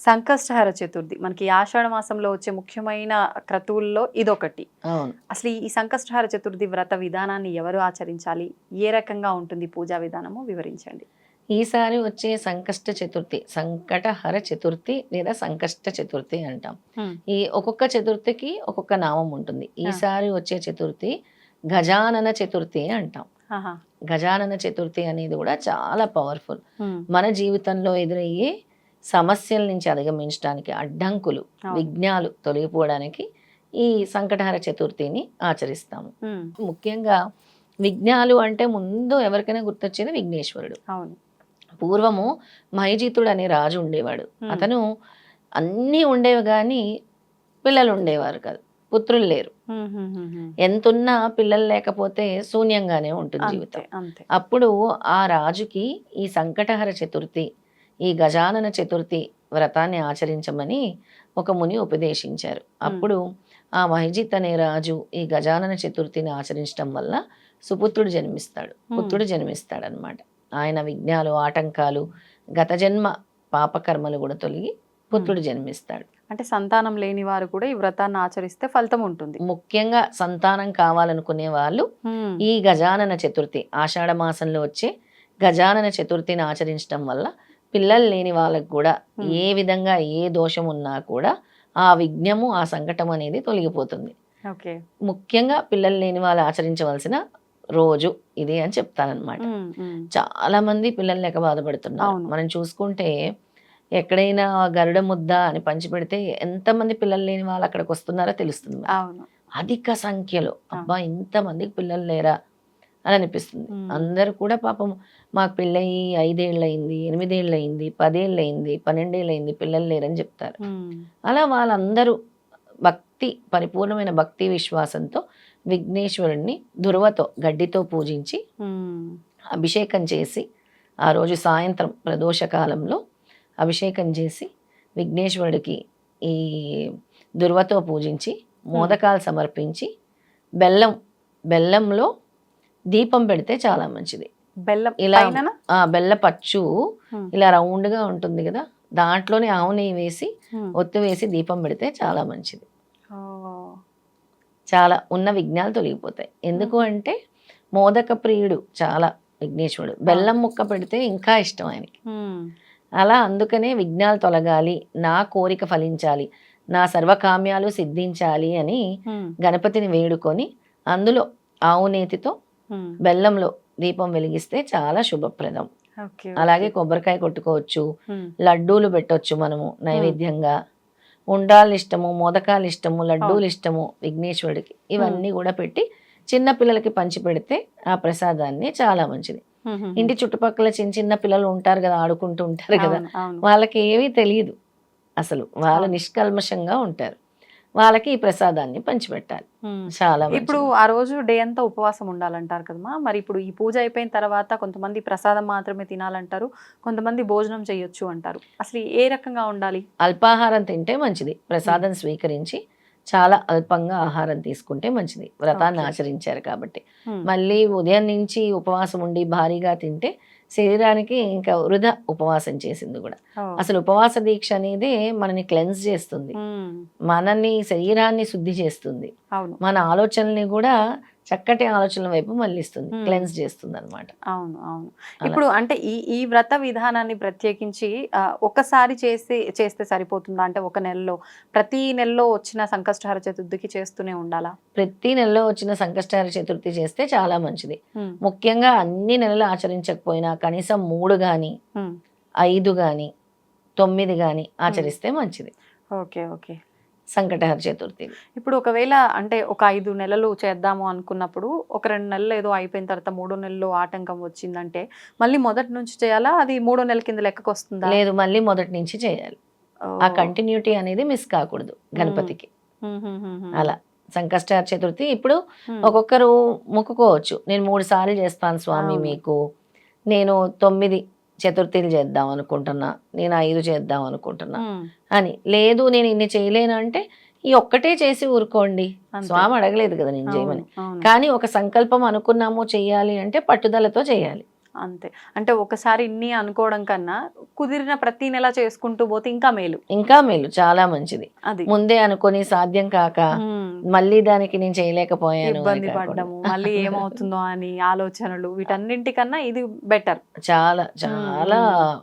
సంకష్టహర చతుర్థి. మనకి ఆషాఢ మాసంలో వచ్చే ముఖ్యమైన క్రతువుల్లో ఇదొకటి. అవును. అసలు ఈ సంకష్టహర చతుర్థి వ్రత విధానాన్ని ఎవరు ఆచరించాలి? ఏ రకంగా ఉంటుంది పూజా విధానము? వివరించండి. ఈసారి వచ్చే సంకష్ట చతుర్థి సంకటహర చతుర్థి లేదా సంకష్ట చతుర్థి అంటాం. ఈ ఒక్కొక్క చతుర్థికి ఒక్కొక్క నామం ఉంటుంది. ఈసారి వచ్చే చతుర్థి గజానన చతుర్థి అంటాం. గజానన చతుర్థి అనేది కూడా చాలా పవర్ఫుల్. మన జీవితంలో ఎదురయ్యే సమస్యల నుంచి అధిగమించడానికి అడ్డంకులు. విఘ్నాలు తొలగిపోవడానికి ఈ సంకటహర చతుర్థిని ఆచరిస్తాము. ముఖ్యంగా విఘ్నాలు అంటే ముందు ఎవరికైనా గుర్తొచ్చేది విఘ్నేశ్వరుడు పూర్వము మహిజితుడు అనే రాజు ఉండేవాడు. అతను అన్నీ ఉండేవి కానీ పిల్లలు ఉండేవారు కాదు పుత్రులు లేరు. ఎంతున్నా పిల్లలు లేకపోతే శూన్యంగానే ఉంటుంది జీవితం అప్పుడు ఆ రాజుకి ఈ సంకటహర చతుర్థి ఈ గజానన చతుర్థి వ్రతాన్ని ఆచరించమని ఒక ముని ఉపదేశించారు. అప్పుడు ఆ మహిజిత్ అనే రాజు ఈ గజానన చతుర్థిని ఆచరించడం వల్ల సుపుత్రుడు జన్మిస్తాడు. పుత్రుడు జన్మిస్తాడు అనమాట ఆయన విఘ్నాలు ఆటంకాలు గత జన్మ పాపకర్మలు కూడా తొలగి పుత్రుడు జన్మిస్తాడు. అంటే సంతానం లేని వారు కూడా ఈ వ్రతాన్ని ఆచరిస్తే ఫలితం ఉంటుంది. ముఖ్యంగా సంతానం కావాలనుకునే వాళ్ళు. ఈ గజానన చతుర్థి ఆషాఢ మాసంలో వచ్చే గజానన చతుర్థిని ఆచరించడం వల్ల పిల్లలు లేని వాళ్ళకు కూడా. ఏ విధంగా ఏ దోషం ఉన్నా కూడా ఆ విఘ్నము ఆ సంకటం అనేది తొలగిపోతుంది. ముఖ్యంగా పిల్లలు లేని వాళ్ళు ఆచరించవలసిన రోజు ఇది అని ఉమ్. చాలా మంది పిల్లలు లేక బాధపడుతున్నారు. మనం చూసుకుంటే ఎక్కడైనా గరుడ ముద్ద అని పంచిపెడితే ఎంతమంది పిల్లలు లేని వాళ్ళు అక్కడికి వస్తున్నారో తెలుస్తుంది. అధిక సంఖ్యలో. అబ్బా ఇంతమందికి పిల్లలు లేరా? అని అనిపిస్తుంది. అందరూ కూడా పాపం మాకు పెళ్ళయి ఐదేళ్ళు అయింది ఎనిమిదేళ్ళు అయింది పదేళ్ళు అయింది పన్నెండేళ్ళు అయింది పిల్లలు లేరని చెప్తారు. అలా వాళ్ళందరూ భక్తి పరిపూర్ణమైన భక్తి విశ్వాసంతో విఘ్నేశ్వరుణ్ణి దుర్వతో గడ్డితో పూజించి. అభిషేకం చేసి ఆ రోజు సాయంత్రం ప్రదోష కాలంలో అభిషేకం చేసి విఘ్నేశ్వరుడికి ఈ దుర్వతో పూజించి మోదకాలు సమర్పించి బెల్లం బెల్లంలో దీపం పెడితే చాలా మంచిది బెల్లం ఇలా బెల్ల పచ్చు. ఇలా రౌండ్గా ఉంటుంది కదా దాంట్లోనే ఆవు నెయ్యి వేసి. ఒత్తు వేసి దీపం పెడితే చాలా మంచిది. చాలా ఉన్న విఘ్నాలు తొలగిపోతాయి ఎందుకు అంటే మోదక ప్రియుడు చాలా విఘ్నేశ్వరుడు బెల్లం ముక్క పెడితే ఇంకా ఇష్టం ఆయనకి. అలా అందుకనే విఘ్నాలు తొలగాలి నా కోరిక ఫలించాలి నా సర్వకామ్యాలు సిద్ధించాలి అని. గణపతిని వేడుకొని అందులో ఆవు నేతితో. బెల్లంలో దీపం వెలిగిస్తే చాలా శుభప్రదం. అలాగే కొబ్బరికాయ కొట్టుకోవచ్చు. లడ్డూలు పెట్టొచ్చు మనము నైవేద్యంగా. ఉండాలు ఇష్టము మోదకాలు ఇష్టము లడ్డూలు ఇష్టము విఘ్నేశ్వరుడికి ఇవన్నీ కూడా పెట్టి చిన్న పిల్లలకి పంచి పెడితే ఆ ప్రసాదాన్ని చాలా మంచిది. ఇంటి చుట్టుపక్కల చిన్న చిన్న పిల్లలు ఉంటారు కదా ఆడుకుంటూ ఉంటారు కదా. వాళ్ళకి ఏమీ తెలియదు. అసలు వాళ్ళు. నిష్కల్మషంగా ఉంటారు. వాళ్ళకి ఈ ప్రసాదాన్ని పంచిపెట్టాలి. చాలా. ఇప్పుడు ఆ రోజు డే అంతా ఉపవాసం ఉండాలంటారు కదమ్మా మరి ఇప్పుడు ఈ పూజ అయిపోయిన తర్వాత కొంతమంది ప్రసాదం మాత్రమే తినాలంటారు కొంతమంది భోజనం చేయొచ్చు అంటారు అసలు ఏ రకంగా ఉండాలి అల్పాహారం తింటే మంచిది ప్రసాదం స్వీకరించి చాలా అల్పంగా ఆహారం తీసుకుంటే మంచిది వ్రతాన్ని. ఆచరించారు కాబట్టి. మళ్ళీ ఉదయం నుంచి ఉపవాసం ఉండి భారీగా తింటే శరీరానికి ఇంకా వృధా ఉపవాసం చేసింది కూడా. అసలు ఉపవాస దీక్ష అనేది మనని క్లెన్స్ చేస్తుంది. మనని శరీరాన్ని శుద్ధి చేస్తుంది మన ఆలోచనల్ని కూడా చక్కటి ఆలోచనల వైపు మళ్ళిస్తుంది. క్లెన్స్ చేస్తుంది అనమాట అవును. అవును ఇప్పుడు అంటే ఈ ఈ వ్రత విధానాన్ని ప్రత్యేకించి ఆ, ఒక్కసారి చేసి చేస్తే సరిపోతుందా? అంటే ఒక నెలలో ప్రతి నెలలో వచ్చిన సంకష్టహార చతుర్థికి చేస్తూనే ఉండాలా? ప్రతి నెలలో వచ్చిన సంకష్టహార చతుర్థి చేస్తే చాలా మంచిది. ముఖ్యంగా అన్ని నెలలు ఆచరించకపోయినా కనీసం మూడు ఉమ్. ఐదు కానీ తొమ్మిది కానీ ఆచరిస్తే మంచిది. Okay okay. సంకటహర చతుర్థి ఇప్పుడు ఒకవేళ అంటే ఒక ఐదు నెలలు చేద్దాము అనుకున్నప్పుడు ఒక రెండు నెలలు ఏదో అయిపోయిన తర్వాత మూడో నెలలో ఆటంకం వచ్చిందంటే మళ్ళీ మొదటి నుంచి చేయాలా? అది మూడో నెల కింద లెక్కకు వస్తుందా? లేదు మళ్ళీ మొదటి నుంచి చేయాలి. ఆ కంటిన్యూటీ అనేది మిస్ కాకూడదు గణపతికి. అలా. సంకష్టహర చతుర్థి ఇప్పుడు. ఒక్కొక్కరు మొక్కుకోవచ్చు. నేను మూడు సార్లు చేస్తాను స్వామి. మీకు. నేను తొమ్మిది చతుర్థిలు చేద్దాం అనుకుంటున్నా నేను ఐదు చేద్దాం అనుకుంటున్నా. అని లేదు నేను ఇన్ని చేయలేను అంటే ఈ ఒక్కటే చేసి ఊరుకోండి. స్వామి అడగలేదు కదా నేను చేయమని. కానీ ఒక సంకల్పం అనుకున్నాము చేయాలి అంటే పట్టుదలతో చేయాలి అంతే. అంటే ఒకసారి ఇన్ని అనుకోవడం కన్నా కుదిరిన ప్రతి నెల చేసుకుంటూ పోతే ఇంకా మేలు. ఇంకా మేలు చాలా మంచిది. అది. ముందే అనుకొని సాధ్యం కాక. మళ్ళీ దానికి నేను చేయలేకపోయాను ఇబ్బంది. పడ్డము మళ్ళీ ఏమవుతుందో అని ఆలోచనలు వీటన్నింటికన్నా ఇది బెటర్ చాలా చాలా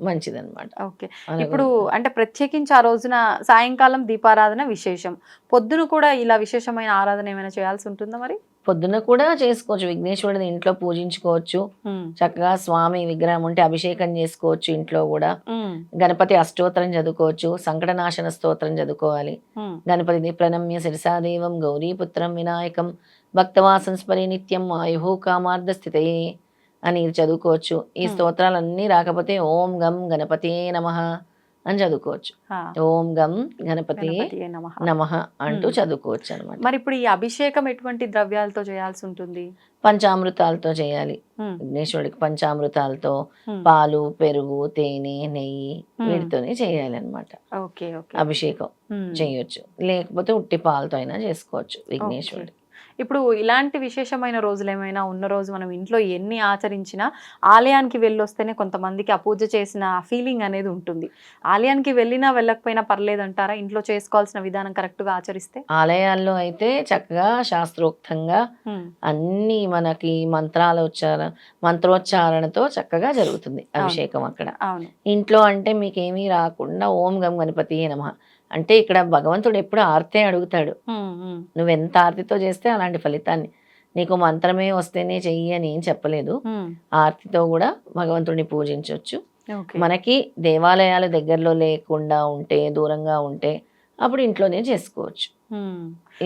మంచిది అనమాట ఓకే. ఇప్పుడు అంటే ప్రత్యేకించి ఆ రోజున సాయంకాలం దీపారాధన విశేషం. పొద్దున కూడా ఇలా విశేషమైన ఆరాధన ఏమైనా చేయాల్సి ఉంటుందా మరి? పొద్దున్న కూడా చేసుకోవచ్చు విఘ్నేశ్వరుడిని ఇంట్లో పూజించుకోవచ్చు. చక్కగా స్వామి విగ్రహం ఉంటే అభిషేకం చేసుకోవచ్చు ఇంట్లో కూడా. గణపతి అష్టోత్తరం చదువుకోవచ్చు సంకటనాశన స్తోత్రం చదువుకోవాలి. గణపతిని ప్రణమ్య శిరసాదేవం గౌరీపుత్రం వినాయకం భక్తవాసంస్మరి నిత్యం ఆయుహు కామార్థ స్థితే అని చదువుకోవచ్చు ఈ. స్తోత్రాలన్నీ రాకపోతే ఓం గం గణపతే నమ అని చదువుకోవచ్చు ఓం గం గణపతి నమః. అంటూ. చదువుకోవచ్చు అనమాట మరి ఇప్పుడు ఈ అభిషేకం ఎటువంటి ద్రవ్యాలతో చేయాల్సి ఉంటుంది పంచామృతాలతో చేయాలి. విఘ్నేశ్వరుడికి పంచామృతాలతో. పాలు పెరుగు తేనె నెయ్యి. వీటితోనే చేయాలి అనమాట అభిషేకం. చేయొచ్చు లేకపోతే ఉట్టి పాలతో అయినా చేసుకోవచ్చు విఘ్నేశ్వరుడు ఇప్పుడు ఇలాంటి విశేషమైన రోజులు ఏమైనా ఉన్న రోజు మనం ఇంట్లో ఎన్ని ఆచరించినా ఆలయానికి వెళ్ళొస్తేనే కొంతమందికి ఆ పూజ చేసిన ఫీలింగ్ అనేది ఉంటుంది. ఆలయానికి వెళ్ళినా వెళ్ళకపోయినా పర్లేదంటారా? ఇంట్లో చేసుకోవాల్సిన విధానం కరెక్ట్గా ఆచరిస్తే? ఆలయాల్లో అయితే చక్కగా శాస్త్రోక్తంగా. అన్ని మనకి మంత్రాల ఉచ్చారణ మంత్రోచ్చారణతో చక్కగా జరుగుతుంది అభిషేకం అక్కడ. ఇంట్లో అంటే మీకేమీ రాకుండా ఓం గం గణపతి నమ. అంటే ఇక్కడ భగవంతుడు ఎప్పుడు ఆర్తే అడుగుతాడు. నువ్వు ఎంత ఆర్తితో చేస్తే అలాంటి ఫలితాన్ని. నీకు మంత్రమే వస్తేనే చెయ్యి అని ఏం చెప్పలేదు. ఆర్తితో కూడా భగవంతుడిని పూజించవచ్చు మనకి దేవాలయాలు దగ్గరలో లేకుండా ఉంటే దూరంగా ఉంటే అప్పుడు ఇంట్లోనే చేసుకోవచ్చు.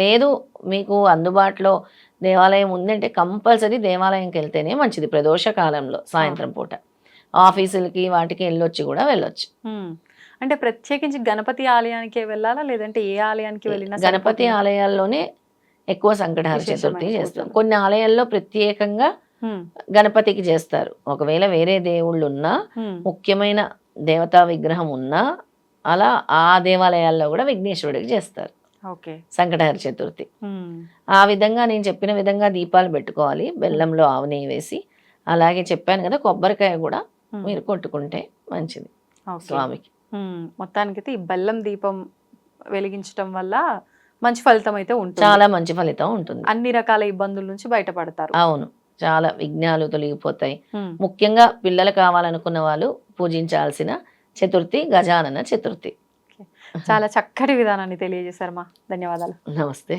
లేదు మీకు అందుబాటులో దేవాలయం ఉందంటే కంపల్సరీ దేవాలయంకి వెళ్తేనే మంచిది ప్రదోష కాలంలో సాయంత్రం పూట. ఆఫీసులకి వాటికి వెళ్ళొచ్చి కూడా వెళ్ళొచ్చు. అంటే ప్రత్యేకించి గణపతి ఆలయానికే వెళ్ళాలా లేదంటే ఏ ఆలయానికి వెళ్ళినా గణపతి? ఆలయాల్లోనే ఎక్కువ సంకటహార చతుర్థి చేస్తాం. కొన్ని ఆలయాల్లో ప్రత్యేకంగా గణపతికి చేస్తారు ఒకవేళ వేరే దేవుళ్ళు ఉన్నా. ముఖ్యమైన దేవతా విగ్రహం ఉన్నా అలా ఆ దేవాలయాల్లో కూడా విఘ్నేశ్వరుడికి చేస్తారు ఓకే సంకటహర చతుర్థి. ఆ విధంగా నేను చెప్పిన విధంగా దీపాలు పెట్టుకోవాలి బెల్లంలో ఆవు నెయ్యి వేసి అలాగే చెప్పాను కదా కొబ్బరికాయ కూడా. మీరు కొట్టుకుంటే మంచిది. స్వామికి మొత్తానికైతే ఈ బెల్లం దీపం వెలిగించడం వల్ల మంచి ఫలితం అయితే ఉంటుంది. చాలా మంచి ఫలితం ఉంటుంది. అన్ని రకాల ఇబ్బందుల నుంచి బయటపడతారు. అవును. చాలా విఘ్నాలు తొలగిపోతాయి. ముఖ్యంగా పిల్లలు కావాలనుకున్న వాళ్ళు పూజించాల్సిన చతుర్థి గజానన చతుర్థి. చాలా చక్కటి విధానాన్ని తెలియజేశారు మా. ధన్యవాదాలు. నమస్తే.